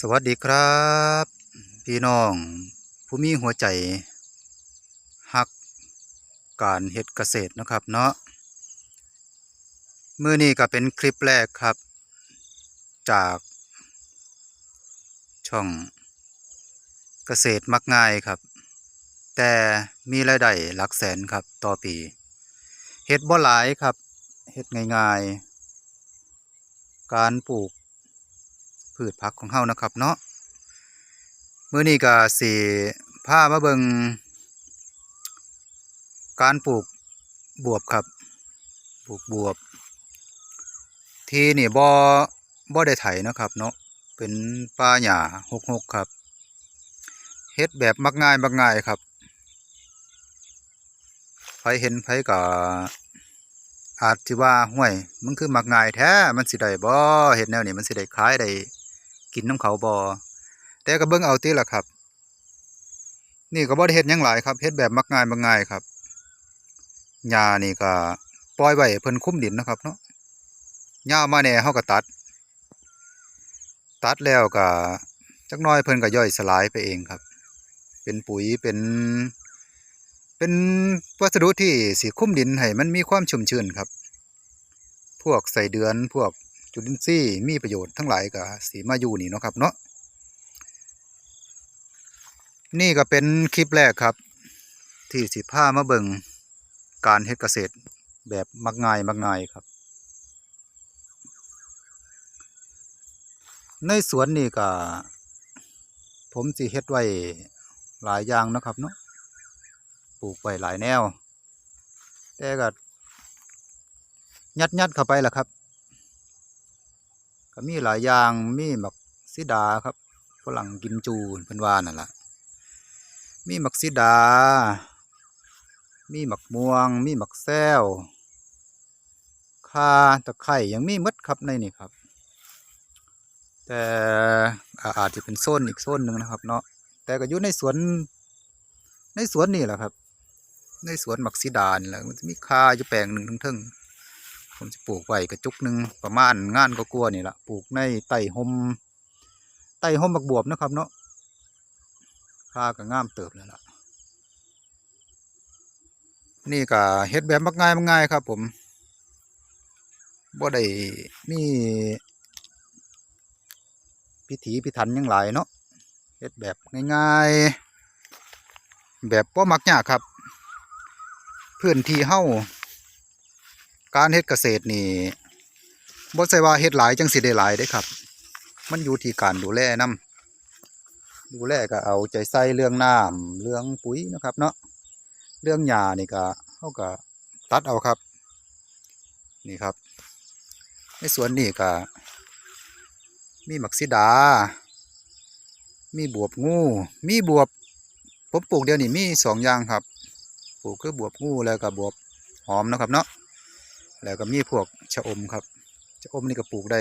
สวัสดีครับ พี่น้อง ผู้มีหัวใจฮักการเฮ็ดเกษตรนะครับเนาะมื้อนี้ก็เป็นคลิปแรกครับ จากช่องเกษตรมักง่ายครับ แต่มีรายได้หลักแสนครับต่อปีเฮ็ดบ่หลายครับเฮ็ดง่ายๆ การปลูก พืชผักของเฮานะครับเนาะมื้อนี้ก็สิพามาเบิงการปลูกบวบครับ ปลูกบวบ ที่นี่บ่บ่ได้ไถนะครับ เนาะเป็นป่าหญ้าหกๆครับเฮ็ดแบบมักง่ายมักง่ายครับไผเห็นไผก็อาจสิว่าห้วยมันคือมักง่ายแท้มันสิได้บ่เฮ็ดแนวนี้มันสิได้ขายได้ กินน้ำเขาบอแต่ก็เบิ่งเอาติล่ะครับ นี่ก็บ่ได้เฮ็ดยังหลายครับเฮ็ดแบบมักง่ายมักง่ายครับหญ้านี่ก็ปล่อยไว้ให้เพิ่นคุ้มดินนะครับเนาะหญ้ามาแหน่เฮาก็ตัด ตัดแล้วก็จักน่อยเพิ่นก็ย่อยสลายไปเองครับ เป็นปุ๋ยเป็นเป็นวัสดุที่สิคุมดินให้มันมีความชุ่มชื้นครับ พวกใส่เดือนพวก จุลินทรีย์มีประโยชน์ทั้งหลายก็สีมาอยู่นี่เนาะครับเนาะนี่ก็เป็นคลิปแรกครับ ที่สิพามาเบิงการเฮ็ดเกษตรแบบมักง่ายมักง่ายครับ ในสวนนี่ก็ผมสิเฮ็ดไว้หลายอย่างนะครับเนาะปลูกไว้หลายแนว แต่ก็ยัดยัดๆเข้าไปล่ะครับ ก็มีหลายอย่างมีหมักซิดาครับฝรั่งกิมจูเพิ่นว่านั่นละมีหมักซิดา มีหมักม่วง มีหมักแซวข่าตะไคร่ยังมีมดครับในนี่ครับ แต่อาอาจจะเป็นโซนอีกโซนหนึ่งนะครับ เนาะแต่ก็อยู่ในสวน ในสวนนี่แหละครับ ในสวนหมักซิดานี่แหละมันจะมีข่าอยู่แปลงหนึ่งทั้งเทึงๆ ผมจะปลูกไว้กระจุกหนึ่งประมาณงานก็กลัวนี่ละปลูกในไต่หมไต่หมบักบวบนะครับเนาะค่าก็งามเติบเลยล่ะ นี่ก็เฮ็ดแบบมักง่ายมักง่ายครับ ผมบ่ได้มีพิถีพิถันยังหลายเนาะเฮ็ดแบบง่ายๆ แบบบ่มักยากครับ พื้นที่เฮ้า การเฮ็ดเกษตรนี่บ่ใช่ว่าเฮ็ดหลายจังสิได้หลายเด้ครับ มันอยู่ที่การดูแลนํดูแลก็เอาใจใส่เรื่องน้ำเรื่องปุ๋ยนะครับ เนาะเรื่องหญ้านี่ก็เฮาก็ตัดเอาครับ นี่ครับ ในสวนนี่ก็มีหมักซิดา มีบวบงู มีบวบผมปลูกเดียวนี่มีสองอย่างครับ ปลูกคือบวบงูแล้วก็บวบหอมนะครับเนาะ แล้วก็มีพวกชะอมครับชะอมนี่ก็ปลูกได้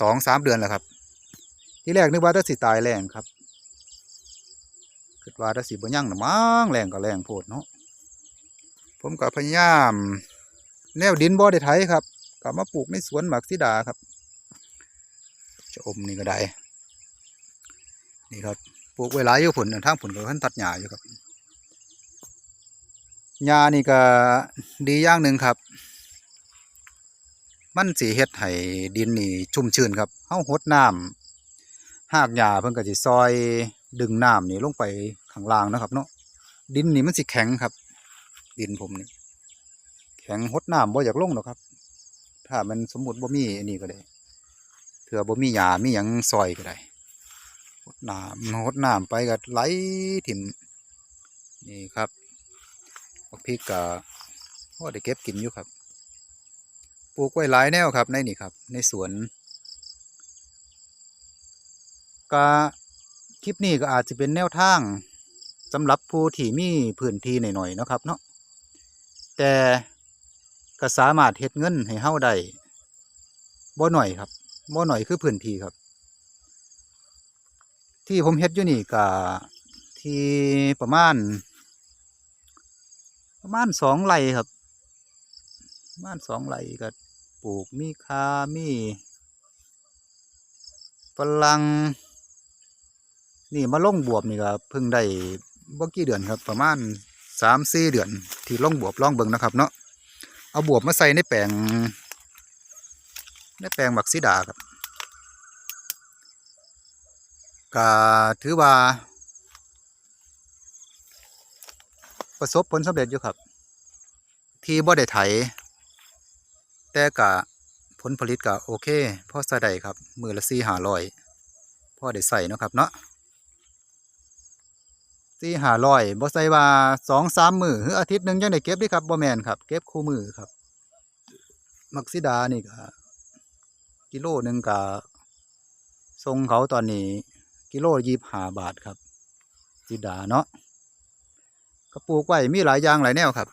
สองสามเดือนแล้วครับ ที่แรกนึกว่าถ้าสิตายแรงครับคิดว่าถ้าสิบ่ยั่งนะมั้งแรงก็แรงโพดเนาะผมก็พยายาม แนวดินบ่ได้ไถครับก็มาปลูกในสวนหมากซิดาครับชะอมนี่ก็ได้นี่ครับปลูกไว้หลายอยู่ผลทางผลก็ขั้นตัดหญ้าอยู่ครับ หญ้านี่ก็ดีอย่างหนึ่งครับ มันสิเฮ็ดให้ดินนี่ชุ่มชื้นครับเฮาหดน้ำหากหญ้าเพิ่นก็สิซอยดึงน้ำนี่ลงไปข้างล่างนะครับ เนาะดินนี่มันสิแข็งครับ ดินผมนี่แข็งหดน้ำบ่อยากลงหรอกครับ ถ้ามันสมมุติบ่มีอันนี้ก็ได้เถื่อบ่มีหญ้ามีหยังซอยก็ได้หดน้ำหดน้ำไปก็ไหลถิ่มนี่ครับ บักพริกก็พอได้เก็บกินอยู่ครับ ปลูกไว้หลายแนวครับในนี่ครับ ในสวนก็คลิปนี้ก็อาจจะเป็นแนวทางสำหรับผู้ที่มีพื้นที่หน่อยๆนะครับเนาะแต่ก็สามารถเฮ็ดเงินให้เฮาได้บ่หน่อยครับบ่หน่อยคือพื้นที่ครับ ที่ผมเฮ็ดอยู่นี่ก็ที่ประมาณ ประมาณสองไร่ครับประมาณสองไร่ก็ปลูกมีคามีฝรั่งนี่มาลงบวบนี่ก็เพิ่งได้บ่กี่เดือนครับ ประมาณสามสี่เดือน ที่ลงบวบลองเบิงนะครับ เนาะเอาบวบมาใส่ในแปลงในแปลงบักซีดาครับก็ถือว่า ประสบผลสำเร็จอยู่ครับ ที่บ่ได้ไถ แต่กะผลผลิตก็โอเคพอใส่ได้ครับ มือละสี่หาร้อยพอได้ใส่เนาะครับเนาะสี่หาร้อยบ่ใส่ว่าสองสามมือหรืออาทิตย์หนึ่งยังได้เก็บด้ครับบ่แมนครับ เก็บคู่มือครับ มักซิดานี่ก็กิโลหนึ่งก็ทรงเขาตอนนี้ กิโลยี่ห้าบาทครับซิดาเนาะ ก็ปลูกไว้มีหลายอย่างหลายแนวครับ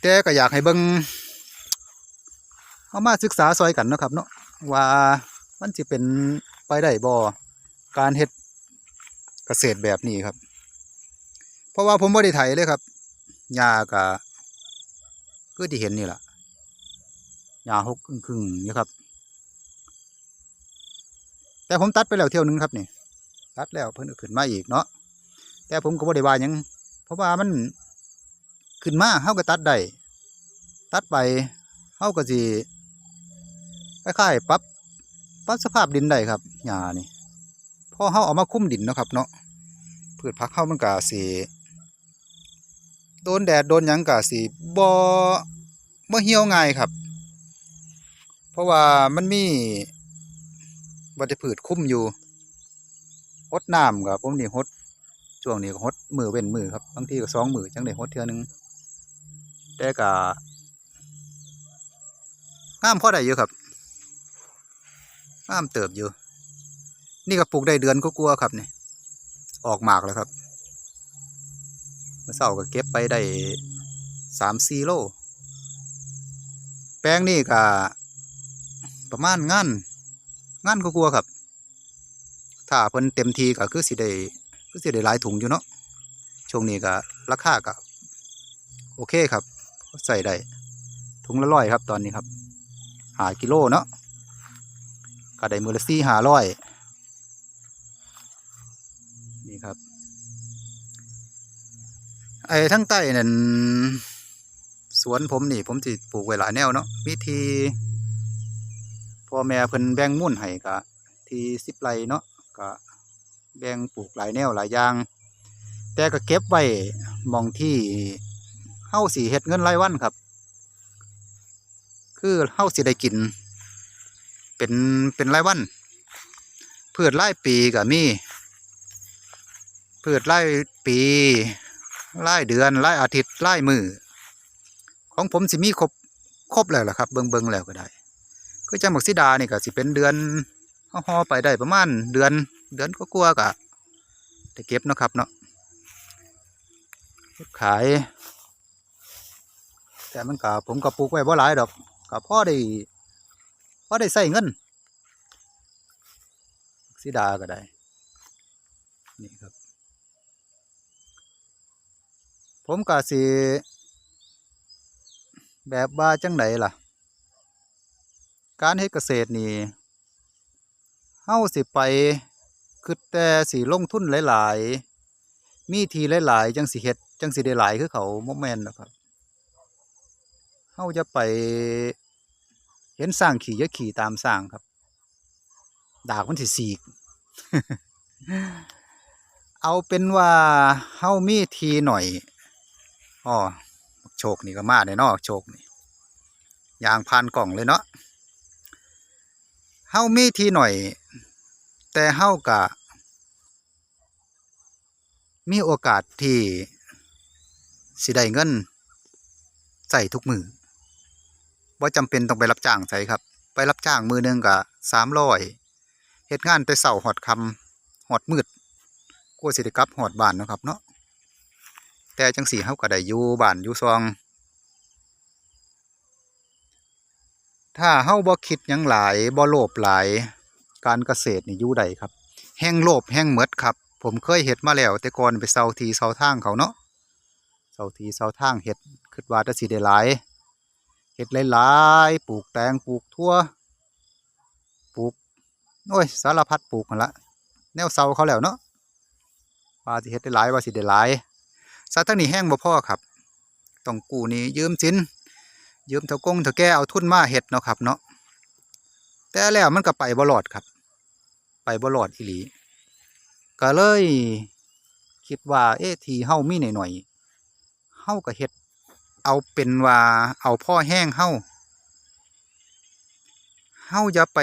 แต่ก็อยากให้เบิงเอามาศึกษาซอยกันนะครับ เนาะว่ามันสิเป็นไปได้บ่การเฮ็ดเกษตรแบบนี้ครับ เพราะว่าผมบ่ได้ไถเลยครับหญ้าก็คือที่เห็นนี่แหละหญ้าหกครึ่งๆนี่ครับ แต่ผมตัดไปแล้วเที่ยวหนึงครับนี่ ตัดแล้วเพิ่นขึ้นมาอีกเนาะ แต่ผมก็บ่ได้ว่าหยังเพราะว่ามันขึ้นมาเฮาก็ตัดได้ตัดไปเฮาก็สิคล้ายๆปรับปรับสภาพดินได้ครับหญ้านี่พอเฮาเอามาคุ้มดินเนาะครับเนาะพืชผักเฮามันก็สิโดนแดดโดนหยังก็สิบ่บ่เหี่ยวง่ายครับ เพราะว่ามันมีวัชพืชคุ้มอยู่ หดน้ำก็ผมนี่หด ช่วงนี้ก็หดมือเว้นมือครับบางทีก็สองมือจังได้หดเทื่อนึงแต่ก็งามพอได้อยู่ครับงามเติบอยู่ นี่ก็ปลูกได้เดือนก็กลัวครับเนี่ยออกหมากแล้วครับเมื่อเช้าก็เก็บไปได้สามสี่โล แป้งนี่ก็ประมาณงานงานก็กลัวครับ ถ้าเพิ่นเต็มทีก็คือสิได้ ก็สิได้หลายถุงอยู่เนาะช่วงนี้ก็ราคาก็โอเคครับใส่ได้ถุงละร้อยครับตอนนี้ครับหากิโลเนาะก็ได้มือละสี่หาร้อยนี่ครับ ไอ้ทั้งใต้นั่นสวนผมนี่ ผมสิปลูกไว้หลายแนวเนาะวิธีพ่อแม่เพิ่นแบ่งมุ่นให้ก็ที่สิบไรเนาะก็ แบ่งปลูกหลายแนวหลายอย่าง แต่ก็เก็บไว้มองที่เฮาสิเฮ็ดเงินรายวันครับ คือเฮาสิได้กิน เป็นเป็นรายวันพืชรายปีก็มีพืชรายปีรายเดือนรายอาทิตย์รายมือของผมสิมีครบครบแล้วล่ะครับ เบิงเบิงแล้วก็ได้ คือจังหมักซิดานี่ก็สิเป็นเดือนห่อไปได้ประมาณเดือน เดือนก็กลัวก็ได้เก็บเนาะครับเนาะขาย แต่มันก็ผมก็ปลูกไว้บ่หลายดอกก็พ่อได้พ่อได้ใส่เงินสิดาก็ได้ นี่ครับ ผมก็สิแบบว่าจังไดล่ะ การเฮ็ดเกษตรนี่เฮาสิไป คือแต่สิลงทุนหลาย ๆ มีทีหลาย ๆ จังสิเฮ็ดจังสิได้หลายคือเขาบ่แม่นดอกครับเฮาจะไปเห็นสร้างขี่ย่าขี่ตามสร้างครับ ดากมันสิสีก เอาเป็นว่าเฮามีทีหน่อยอ้อโชคนี่ก็มาได้เนาะโชคนี่ยางผ่านกล่องเลยเนาะเฮามีทีหน่อย แต่เฮากะ มีโอกาสที่สิได้เงินใส่ทุกมือว่าจำเป็นต้องไปรับจ้างใส่ครับ ไปรับจ้างมือหนึงกะสามร้อยเฮ็ดงานแต่เสาหอดคำหอดมืดกลัวสิได้กลับหอดบ้านนะครับเนาะแต่จังสีเฮาก็ได้อยู่บ้านอยู่ซอง ถ้าเฮาบ่คิดยังหลายบ่โลภหลาย การเกษตรนี่อยู่ได้ครับ แห้งโลภแห้งหมดครับ ผมเคยเฮ็ดมาแล้ว แต่ก่อนไปเซาทีเซาทางเขาเนาะเซาทีเซาทางเฮ็ดคิดว่าจะสิได้หลายเฮ็ดหลายๆปลูกแตงปลูกทั่วปลูกโอ้ยสารพัดปลูกกันละแนวเซาเขาแล้วเนาะว่าสิเฮ็ดได้หลายว่าสิได้หลายซะทั้งนี้แห้งบ่พอครับต้องกู้นี้ยืมสินยืมเท่ากงเท่าแก่เอาทุนมาเฮ็ดเนาะครับเนาะ แต่แล้วมันก็ไปบ่รอดครับ ไปบ่รอดอีหลี ก็เลยคิดว่าเอ๊ะทีเฮามีหน่อยๆเฮาก็เฮ็ด เอาเป็นว่าเอาพ่อแห้งเฮาเฮาอย่าไป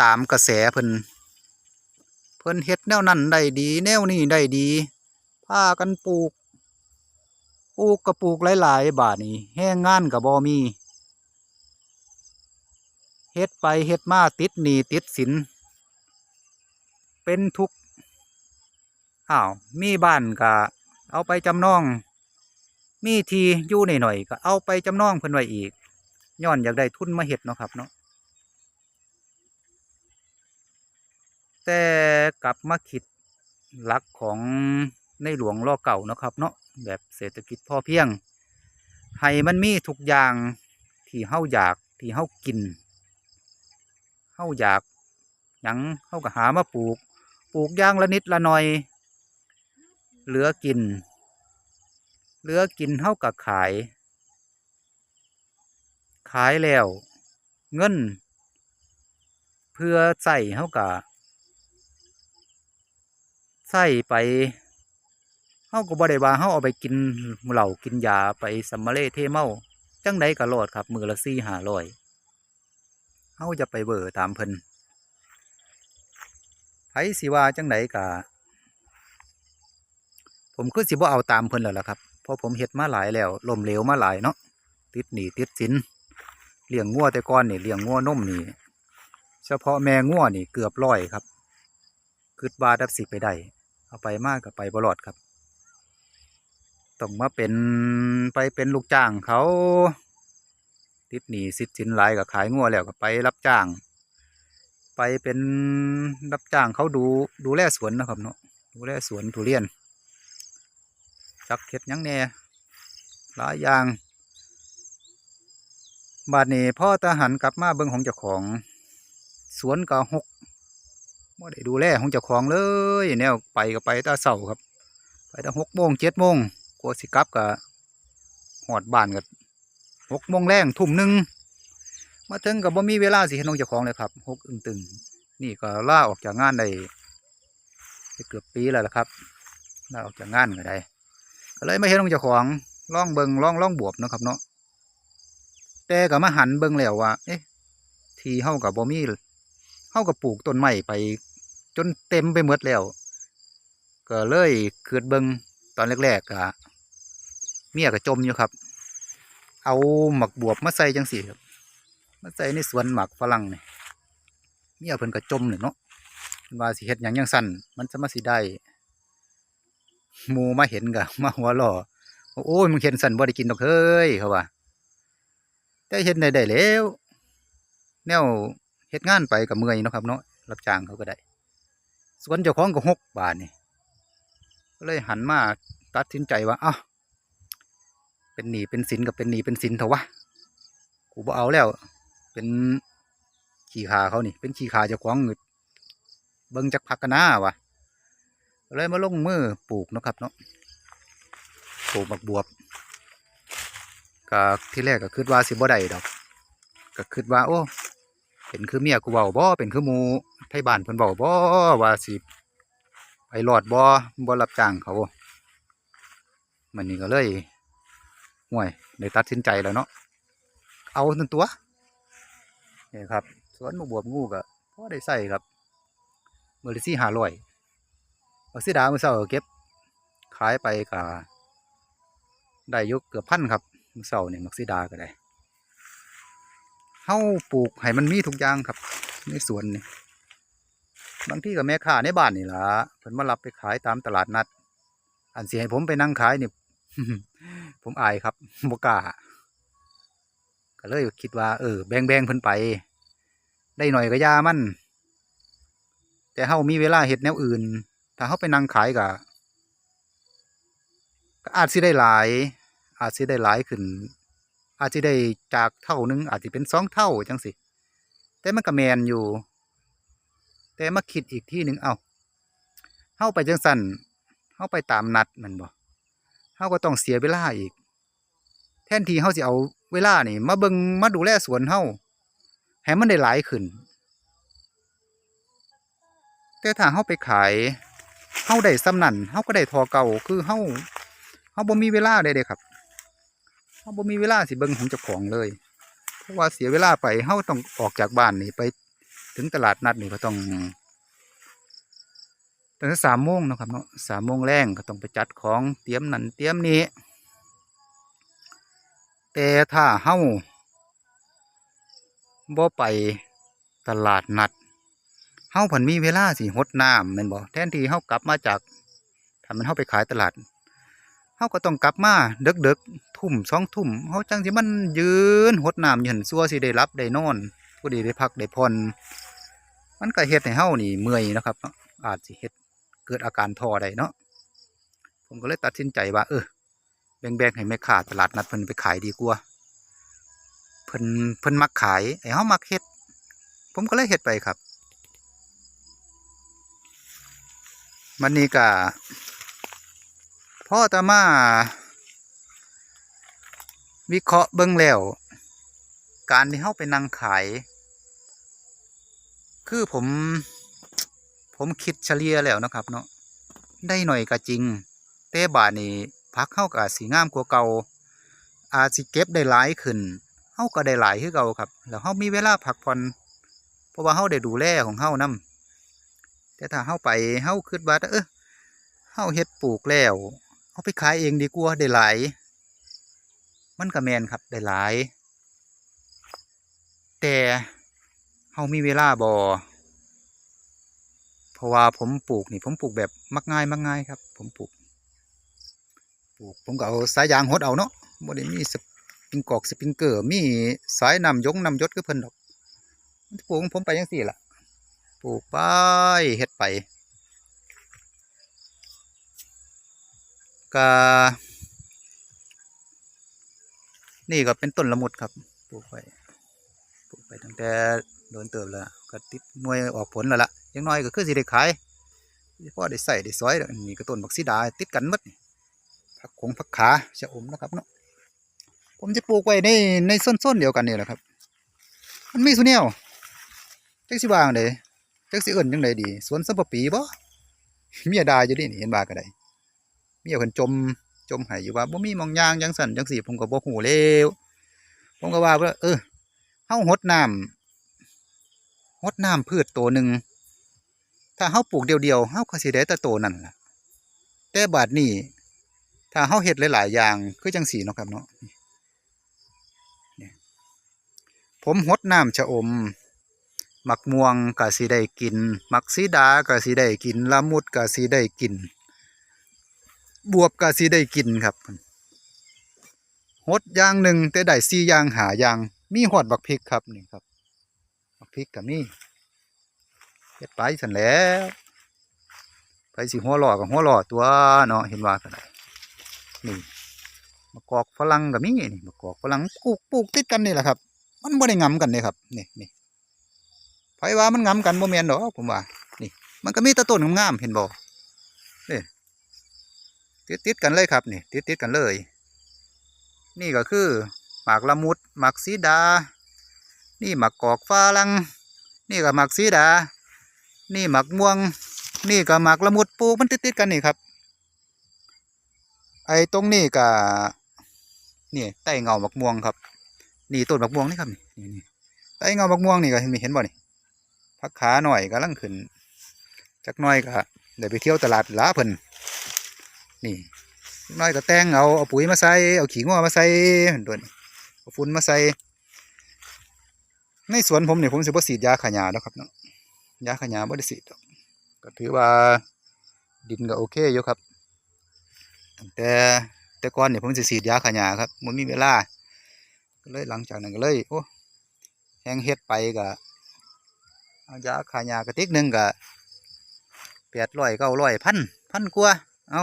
ตามกระแสเพิ่นเพิ่นเฮ็ดแนวนั้นได้ดี แนวนี้ได้ดีพากันปลูก ปลูกก็ปลูกหลาย ๆ บาทนี่แห้งงานก็บ่มี เฮ็ดไปเฮ็ดมาติดหนีติดสิน เป็นทุกข์อ้าวมีบ้านก็เอาไปจำนอง มีทีอยู่หน่อยๆก็เอาไปจำนองเพิ่นไว้อีกย้อนอยากได้ทุนมาเฮ็ดเนาะครับเนาะแต่กลับมาคิดหลักของในหลวงรอเก่าเนาะครับเนาะแบบเศรษฐกิจพอเพียง ให้มันมีทุกอย่างที่เฮาอยากที่เฮากิน เฮาอยากหยังเฮาก็หามาปลูก ปลูกย่างละนิดละหน่อย เหลือกิน เหลือกินเฮาก็ขาย ขายแล้ว เงิน เพื่อใส่เฮาก็ใส่ไปเฮาก็บ่ได้ว่าเฮาเอาไปกินเหล้ากินยาไปสัมมาเลเทเมาจังใดก็รอดครับ มือละสี่ห้าร้อย เฮาจะไปเบอร์ตามเพิ่นไผสิว่าจังใดก็ผมคือสิบ่เอาตามเพิ่นแล้วล่ะครับเพราะผมเฮ็ดมาหลายแล้วลมเหลวมาหลายเนาะติดหนีติดสินเลี้ยงงัวแต่ก่อนนี่เลี้ยงงัวนมนี่เฉพาะแม่งัวนี่เกือบร้อยครับคิดว่าดับสิไปได้เอาไปมากกับไปบรอดครับต้องมาเป็นไปเป็นลูกจ้างเขา ติดหนีสิทธิ์สินหลายกับขายงัวแล้วก็ไปรับจ้าง ไปเป็นรับจ้างเขาดูดูแลสวนนะครับเนาะดูแลสวนทุเรียนจักเข็ดยังแน่หลายอย่าง บาดนี้พ่อทหารกลับมาเบิ่งของเจ้าของ สวนก็หกบ่ได้ดูแลของเจ้าของเลยแนวไปก็ไปตาเสาครับ ไปตั้งหกโมงเจ็ดโมงกลัวสิกลับก็หอดบ้านก็ หกโมงแรงทุ่มหนึ่งมาถึงก็บ่มีเวลาสิเห็นของเจ้าของเลยครับหกอึงตึงนี่ก็ล่าออกจากงานได้เกือบปีแล้วล่ะครับล่าออกจากงานก็ได้ก็เลยไม่เห็นของเจ้าของล่องเบิงล่องล่องบวบนะครับเนาะแต่ก็มาหันเบิงแล้วว่าเอ๊ะที่เฮากับบ่มีเฮากับปลูกต้นไม้ไป จนเต็มไปหมดแล้ว ก็เลยเกิดเบิงตอนแรกๆก็เมียก็จมอยู่ครับ เอาหมักบวบมาใส่จังสี่ครับมาใส่ในสวนหมักฝรั่งเนี่เมียเพิ่นก็จมเลยเนาะว่าสิเฮ็ดหยังยังสั้นมันจะมาสิได้หมูมาเห็นก็มาหัวหล้อโอ้ยมึงเห็นสั้นบ่ได้กินดอกเฮ้ยเขาว่าแต่เฮ็ดได้ได้แล้ว แนวเฮ็ดงานไปกับเมื่อยเนาะครับเนาะรับจ้างเขาก็ได้สวนเจ้าของก็หกบาทนี่ก็เลยหันมาตัดสินใจว่าอ้าว เป็นหนีเป็นสินกับเป็นหนีเป็นสินเถอะวะกูบ่เอาแล้ว เป็นขี้ขาเขานี่ เป็นขี้ขาเจ้าของเงิดเบิ่งจักพักกันหนะวะเลยมาลงมือปลูกนะครับเนาะปลูกบักบวบก็ที่แรกก็คิดว่าสิบ่ได้ดอกก็คิดว่า โอ้เป็นคือเมียกูเว้าบ่เป็นคือมูไทยบ้านเพิ่นเว้าบ่ว่าสิไปรอดบ่บ่รับจ้างเขามันนี่ก็เลย ห่วยได้ตัดสินใจแล้วเนาะเอานั่นตัวนี่ครับสวนมะบวบงูก็พอได้ใส่ครับเมื้อละ4 500บักสีดาเมื้อเช้าเก็บขายไปก็ได้ยู่เกือบพันครับเมื้อเช้านี่มักสีดาก็ได้เฮาปลูกให้มันมีทุกอย่างครับในสวนนี่บางที่ก็แม่ค้าในบ้านนี่ล่ะเพิ่นมารับไปขายตามตลาดนัด อันเสิให้ผมไปนั่งขายนี่ ผมอายครับบกาก็เลยคิดว่า เออ แบงแบงเพิ่นไป ได้หน่อยก็ยามันแต่เฮามีเวลาเฮ็ดแนวอื่น ถ้าเฮาไปนั่งขายก็ก็อาจสิได้หลาย อาจสิได้หลายขึ้น อาจจะได้จากเท่าหนึง อาจจะเป็นสองเท่าจังสิแต่มันก็แมนอยู่ แต่มาคิดอีกที่หนึ่งเอาเฮาไปจังสันเฮาไปตามนัดมันบ่ เฮาก็ต้องเสียเวลาอีก แทนที่เฮาสิเอาเวลานี่ มาเบิ่งมาดูแลสวนเฮาให้มันได้หลายขึ้น แต่ถ้าเฮาไปขายเฮาได้ซ้ำนั่นเฮาก็ได้ทอเก่าคือเฮาเฮาบ่มีเวลาได้เด้ครับเฮาบ่มีเวลาสิเบิ่งของเจ้าของเลย เพราะว่าเสียเวลาไปเฮาต้องออกจากบ้านนี่ไป ถึงตลาดนัดนี่ก็ต้อง สามโมงนะครับเนาะสามโมงแรงก็ต้องไปจัดของเตรียมนั่นเตรียมนี้ แต่ถ้าเฮาบ่ไปตลาดนัดเฮาผันมีเวลาสิหดน้ำแม่นบ่แทนที่เฮากลับมาจากถ้ามันเฮาไปขายตลาดเฮาก็ต้องกลับมาเดึกๆทุ่มสองทุ่มเฮาจังสิมันยืนหดน้ำยู่หั่นซัวสิได้รับได้นอนผู้ดีได้พักได้ผ่อนมันก็เฮ็ดให้เฮานี่เมื่อยนะครับ อาจสิเฮ็ด เกิดอาการท้อได้เนาะผมก็เลยตัดสินใจว่า เออแบ่งๆให้แม่ค้าตลาดนัดเพิ่นไปขายดีกว่าเพิ่นเพิ่นมักขายไอ้เฮามักเฮ็ด ผมก็เลยเฮ็ดไปครับ มันนี้ก็พ่อตามา วิเคราะห์เบิ่งแล้ว การที่เฮาไปนั่งขาย คือผม ผมคิดเฉลี่ยแล้วนะครับเนาะได้หน่อยก็จริง แต่บาทนี้พักเฮาก็อาจสิงามกว่าเก่า อาจสิเก็บได้หลายขึ้นเฮาก็ได้หลายคือเก่าครับ แล้วเฮามีเวลาพักผ่อนเพราะว่าเฮาได้ดูแลของเฮานํแต่ถ้าเฮาไปเฮาคิดว่าเออเฮาเฮ็ดปลูกแล้วเอาไปขายเองดีกว่าได้หลาย มันก็แมนครับได้หลาย แต่เฮามีเวลาบ่ เพราะว่าผมปลูกนี่ผมปลูกแบบมักง่ายมักง่ายครับ ผมปลูก ปลูกผมก็เอาสายยางหดเอาเนาะบ่ได้มีสปริงกอกสปริงเกอร์มีสายนำยงนำยศก็เพิ่นดอกปลูกของผมไปจังซี่ล่ะ ปลูกไปเฮ็ดไปก็นี่ก็เป็นต้นละมุดครับ ปลูกไป ปลูกไปตั้งแต่โดนเติบแล้วก็ติดหน่วยออกผลแล้วล่ะ อยังน้อยก็คือสิได้ขายพอได้ใส่ได้ซอยแล้วนี่ก็ต้นบักซีดาติดกันหมดผักขงผักขาชะอมนะครับเนาะผมจะปลูกไว้ในในส้นๆเดียวกันนี่แหละครับ มันมีสุเนียวจักสิวางเลยจักสิเอิ้นจังไดดีสวนสัมปปีบ่เมียดาอยู่นี่เห็นบาก็ไดเมียเพิ่นจมจมให้อยู่ว่าบ่มีมองยางจังสั่นจังสีผมก็บ่ฮู้แล้วผมก็ว่าว่าเออเฮาหดน้ำหดน้ำพืชตัวหนึ่ง ถ้าเฮาปลูกเดียวๆเฮาก็สิได้แต่ตัวนั่นล่ะ แต่บาดนี้ถ้าเฮาเฮ็ดหลายๆอย่างคือจังสีเนาะครับเนาะผมหดน้ำชะอมหมักม่วงก็สิได้กินหมักสีดาก็สิได้กินละมุดก็สิได้กิน บวบก็สิได้กินครับหดอย่างหนึ่งแต่ได้สี่อย่างหาอย่าง มีหอดบักพริกครับนี่ครับ บักพริกก็มี เฮ็ดไปสันแล้วไปสิหัวหล่อกับหัวหล่อตัวเนาะเห็นว่ากันได้นี่มะกอกฝรั่งก็มีนี่มะกอกฝรั่งปลูกปลูกติดกันนี่แหละครับ มันบ่ได้งํกันนี่ครับนี่นี่ไผว่ามันงํกันบ่แม่นดอกผมว่า นี่ มันก็มีต่ต้นงามๆเห็นบ่นี่ติดติดกันเลยครับนี่ติดติดกันเลย นี่ก็คือหมากละมุดหมากสีดา นี่หมากกอกฝรั่งนี่ก็หมากสีดา นี่หมากม่วง นี่ก็หมากละมุดปูมันติดติดๆกันนี่ครับ ไอ้ตรงนี้ก็นี่ใต้เงาบักม่วงครับ นี่ต้นบักม่วงนี่ครับนี่นี่ใต้เงาบักม่วงนี่ก็มีเห็นบ่นี่พักขาหน่อยกำลังขึ้นจักหน่อยก็เดี๋ยวไปเที่ยวตลาดหลาเพิ่นนี่หน่อยก็แต่งเอาเอาปุ๋ยมาใส่เอาขี้งัวมาใส่เห็นตัวนี้เอาฝุ่นมาใส่ในสวนผมเนี่ยผมสิบ่ฉีดยาขายาแล้วครับเนาะ ยาขยาบ่ได้ฉีดดอกก็ถือว่าดินก็โอเคอยู่ครับแต่แต่ก่อนเนี่ยผมสิฉีดยาขยาครับมันมีเวลาก็เลยหลังจากนั้นก็เลยโอ้แห้งเฮ็ดไปก็เอายาขายากระติกหนึ่งก็แปดร้อยเก้าร้อยพันพันกว่าเอา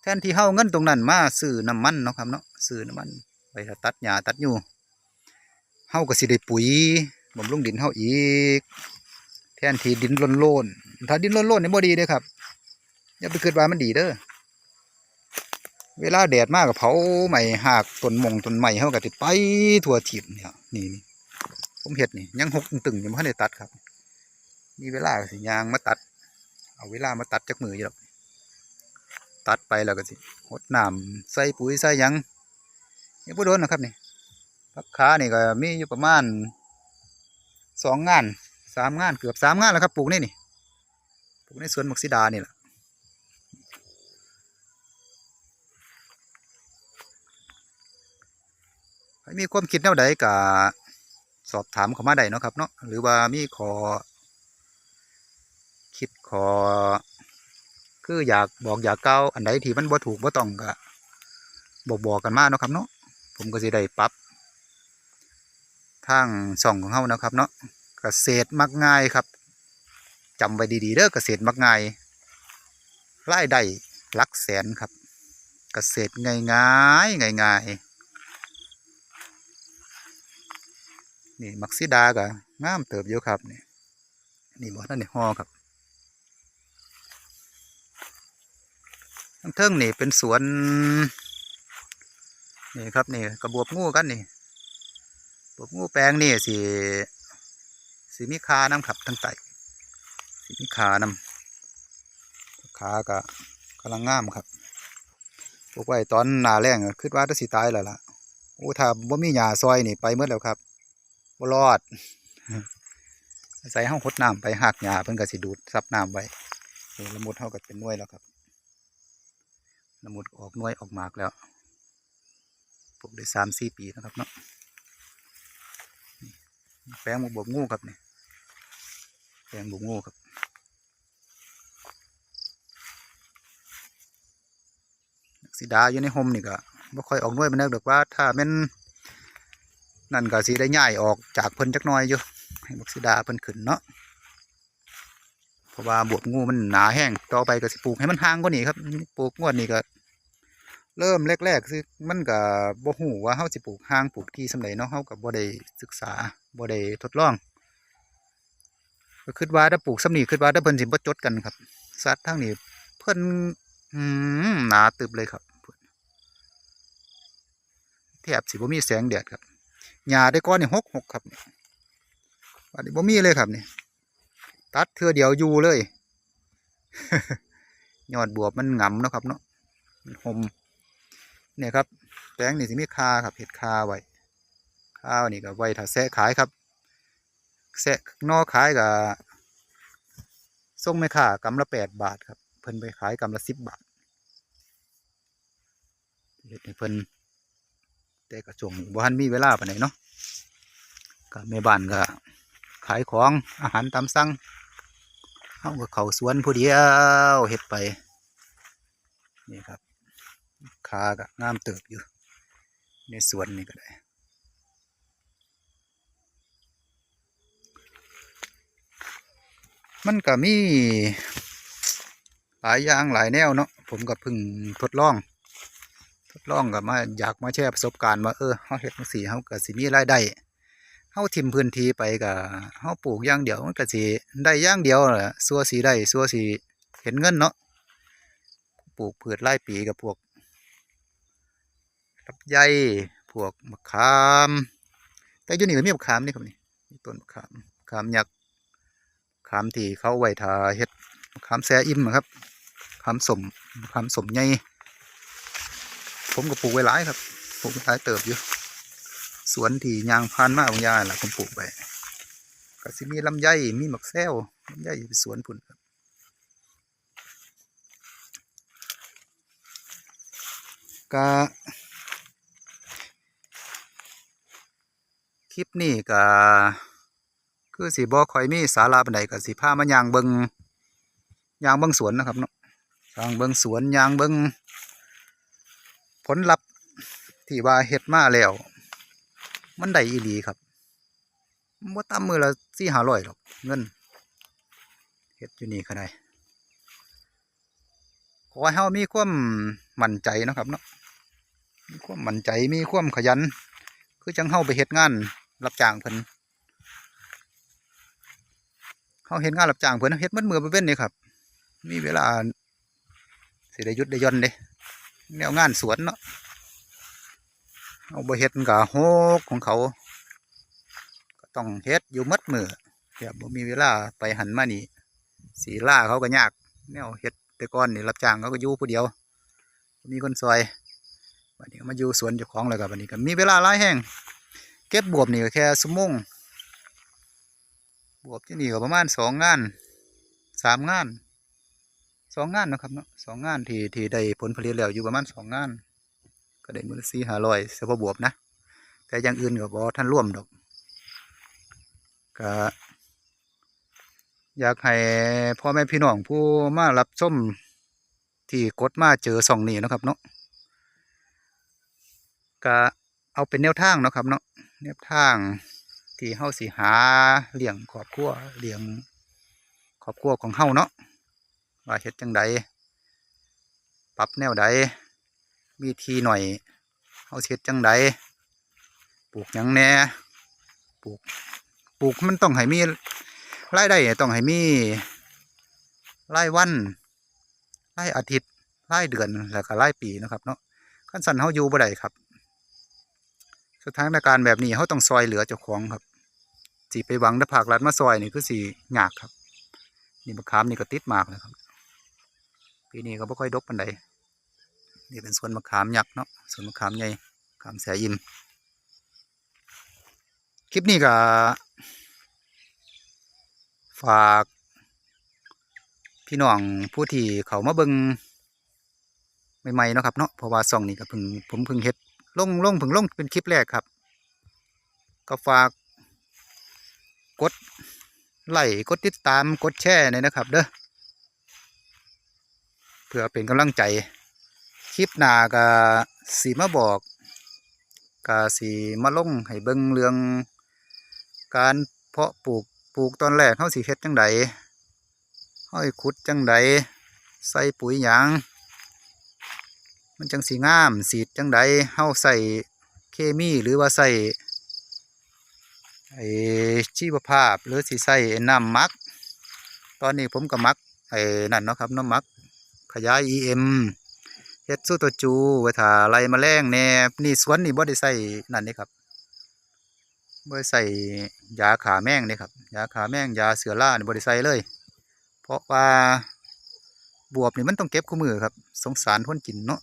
แทนที่เฮาเงินตรงนั้นมาซื้อน้ำมันเนาะครับเนาะซื้อน้ำมันไปตัดหญ้าตัดอยู่เฮาก็สิได้ปุ๋ยบำรุงดินเฮาอีก แทนที่ดินโล้นๆถ้าดินโล้นๆนี่บ่ดีเด้ครับ อย่าไปคิดว่ามันดีเด้อ เวลาแดดมากก็เผาใหม่หากต้นมงต้นใหม่เฮาก็สิดไปทั่วทิศเนี่ยนี่นี่ผมเฮ็ดนี่ยังหกตึงๆอยู่บ่ได้ตัดครับ มีเวลาสิยางมาตัด เอาเวลามาตัดจักมืออยู่ดอกตัดไปแล้วก็สิหดน้ำใส่ปุ๋ยใส่ยังยังบ่โดนนะครับนี่พักขานี่ก็มีอยู่ประมาณสองงาน สามงานเกือบสามงานแล้วครับปลูกนี่นี่ปลูกในสวนมักซิดานี่แหละมีความคิดแนวใดก็สอบถามเขามาได้เนาะครับเนาะหรือว่ามีขอ คิดขอ คืออยากบอกอยากเก้าอันใดที่มันบ่ถูกบ่ต้องก็บอกบอกกันมาเนาะครับเนาะผมก็สิได้ปรับทางช่องของเฮานะครับเนาะ เกษตรมักง่ายครับจำไว้ดีๆเด้อเกษตรมักง่ายรายได้หลักแสนครับ เกษตรง่ายง่ายง่ายง่ายนี่มักซิดาก็งามเติบอยู่ครับนี่นี่บ่ทันได้ฮอครับทั้งเทิงนี่เป็นสวนนี่ครับนี่กระบวบงูกันนี่บวบงูแปลงนี่สี สีมีคาน้ำขับทั้งไตสีมีคาน้ำขาก็กำลังงามครับปลูกไว้ตอนหนาแรงอะคิดว่าจะสิตายแล้วล่ะโอ้ถ้าบ่มีหญ้าซอยนี่ไปเมื่อแล้วครับบ่รอดใส่ห้องคดน้ำไปหักหญ้าเพิ่นก็สิดูดซับน้ำไว้ละมุดเท่ากับเป็นน่วยแล้วครับละมุดออกน่วยออกหมากแล้วปลูกได้สามสี่ปีนะครับเนาะแปลงบวบงูครับเนี่ย แปลงบวบงูครับสีดาอยู่ในห่มนี่ก็บ่ค่อยออกน่วยมันเดอกว่า ถ้าแม่นนั่นก็สีได้ย่ายออกจากเพิ่นจักน่อยอยู่ให้บักสีดาเพิ่นขึ้นเนาะเพราะว่าบวบงูมันหนาแห้งต่อไปก็สิปลูกให้มันห่างกว่านี้ครับปลูกงวดนี้ก็ เริ่มแรกๆคือมันก็บ่ฮู้ว่าเฮาสิปลูกห่างปลูกที่สำใดเนาะเฮาก็บ่ได้ศึกษาบ่ได้ทดลอง ก็คิดว่าถ้าปลูกสำนีคิดว่าถ้าเพิ่นสิบ่จดกันครับสัตว์ทางนี้เพิ่นอืมหนาตึบเลยครับแทบสิบ่มีแสงแดดครับหญ้าได้ก้อนนี่หกๆครับอันนี้บ่มีเลยครับนี่ตัดเทือเดียวอยู่เลยยอดบวบมันงํเนาะครับเนาะมันหมเนี่ยครับแป้งนี่สิมีคาครับเห็ดคาไว้ข้าวนี่ก็ไว้ถ้าแซะขายครับ แซะนอขายกับส่งไม่ค่ากำละแปดบาทครับ เพิ่นไปขายกำละสิบบาทเห็ดให้เพิ่นแต่กระจวงบ่ทันมีเวลาปานไหนเนาะก็แม่บ้านก็ขายของอาหารตามสั่งเฮาก็เขาสวนผู้เดียวเฮ็ดไปนี่ครับขาก็งามเติบอยู่ ในสวนนี่ก็ได้ มันก็มีหลายอย่างหลายแนวเนาะผมก็เพิ่งทดลอง ทดลองกับมาอยากมาแชร์ประสบการณ์ว่าเออเฮาเฮ็ดจังซี่เฮาก็สิมีรายได้เฮาทิมพื้นที่ไปก็เฮาปลูกย่างเดียวมันก็สิได้ย่างเดียวแหละสัวสิได้สัวสิเห็นเงินเนาะปลูกพืชรายปีกับพวกลำไยพวกมะขาม แต่ยู่นี่ก็มีมะขามนี่ครับนี่ต้นมะขามมะขามยักษ์ ขามที่เขาไว้ทาเฮ็ดขามแซ่อิ่มอะครับขามสมขามสมใหญ่ผมก็ปลูกไว้หลายครับปลูกหลายเติบอยู่ สวนที่ยางพานมาของยายล่ะผมปลูกไว้ก็สิมีลำไยมีมะแซวลำไยอยู่สวนพุ่นครับก็คลิปนี้ก็ คือสิบ่ค่อยมีสาระปานใดก็สิพามาย่างเบิงยางเบิงสวนนะครับเนาะยางเบิงสวนยางเบิงผลลัพธ์ที่ว่าเฮ็ดมาแล้ว มันได้อีหลีครับบ่ต่ำมือละ4-500หรอกเงินเฮ็ดอยู่นี่ก็ได้ขอให้เฮามีความมั่นใจนะครับเนาะมีความมั่นใจมีความขยัน คือจังเฮาไปเฮ็ดงาน รับจ้างเพิ่น เขาเห็นงานรับจ้างเพิ่อนเฮ็ดมันมือไปเว้นนี่ครับ มีเวลาสิได้ยุดได้ย่อนเด้แนวงานสวนเนาะเอาบเฮ็ดมันก็โฮกของเขา ก็ต้องเฮ็ดอยู่มัดมือแบบบ่มีเวลาไปหันมานี่สีล่าเขาก็ยากแนวเฮ็ดแต่ก่อนนี่รับจ้างเขาก็อยู่ผู้เดียว มีคนซอยบัดนี้มาอยู่สวนเจ้าของแล้วก็บัดนี้ก็มีเวลาหลายแห่งเก็บบวบนี่แค่ชั่ง บวบที่นี่ก็ประมาณสองงานสามงานสองงานนะครับเนาะสองงานที่ที่ได้ผลผลิตแล้วอยู่ประมาณสองงาน ก็ได้มือละสี่ห้าร้อยเฉพาะบวบนะ แต่อย่างอื่นก็บ่ท่านร่วมดอกก็อยากให้พ่อแม่พี่น้องผู้มารับชมที่กดมาเจอสองนี้นะครับเนาะก็เอาเป็นแนวทางนะครับเนาะแนวทาง ที่เฮาสิหาเลี้ยงครอบครัวเลี้ยงครอบครัวของเฮาเนาะว่าเฮ็ดจังใดปรับแนวใดมีทีหน่อยเฮาเฮ็ดจังใดปลูกหยังแหน่ปลูกปลูกมันต้องให้มีรายได้ต้องให้มีรายวันรายอาทิตย์รายเดือนแล้วก็รายปีนะครับเนาะขั้นสันเฮาอยู่บ่ได้ครับสถานการณ์แบบนี้เขาต้องซอยเหลือเจ้าของครับ สิไปหวังแต่ภาครัฐมาซอยนี่คือสิยากครับ นี่มะขามนี่ก็ติดมากเลยครับปีนี้ก็บ่ค่อยดกปานใดนี่เป็นสวนมะขามยักษ์เนาะสวนมะขามใหญ่ขามแสยิมคลิปนี้ก็ฝากพี่น้องผู้ที่เขามาเบิงใหม่ๆเนาะครับเนาะเพราะว่าซองนี้ก็เพิ่งผมเพิ่งเฮ็ดลงลงผึ่งลงเป็นคลิปแรกครับ ก็ฝาก กดไลค์กดติดตามกดแชร์หน่อยนะครับ เด้อเพื่อเป็นกำลังใจ คลิปหน้าก็สีมาบอกก็สีมาลงให้เบิ่งเรื่อง การเพาะปลูกปลูกตอนแรกเขาสีเฮ็ดจังใดเขาให้ขุดจังใดใส่ปุ๋ยหยังมันจังสีงามสีจังใดเฮาใส่เคมีหรือว่าใส่ ไอ้ชีวภาพหรือสิใส่ไอ้น้ำมัก ตอนนี้ผมก็มักไอ้นั่นเนาะครับน้ำมัก ขยาย EM เฮ็ดสู้ตัวจูไว้ถ้าไล่แมลงแน่นี่สวนนี่บ่ได้ใส่นั่นนี่ครับบ่ได้ใส่ยาขาแมงนี่ครับยาขาแมงยาเสือล่านี่บ่ได้ใส่เลย เพราะว่าบวบนี่มันต้องเก็บคู่มือครับ สงสารคนกินเนาะ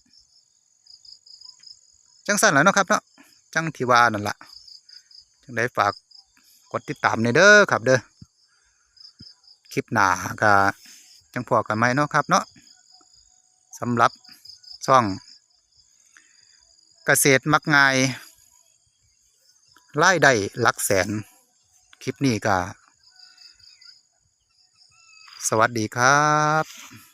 จังสั่นแล้วเนาะครับเนาะจังทีว่านั่นละจังได้ฝาก กดติดตามในเด้อครับเด้อคลิปหนาก็จังพอกันไหมเนาะครับเนาะสำหรับช่อง เกษตรมักง่ายรายได้หลักแสน คลิปนี้ก็สวัสดีครับ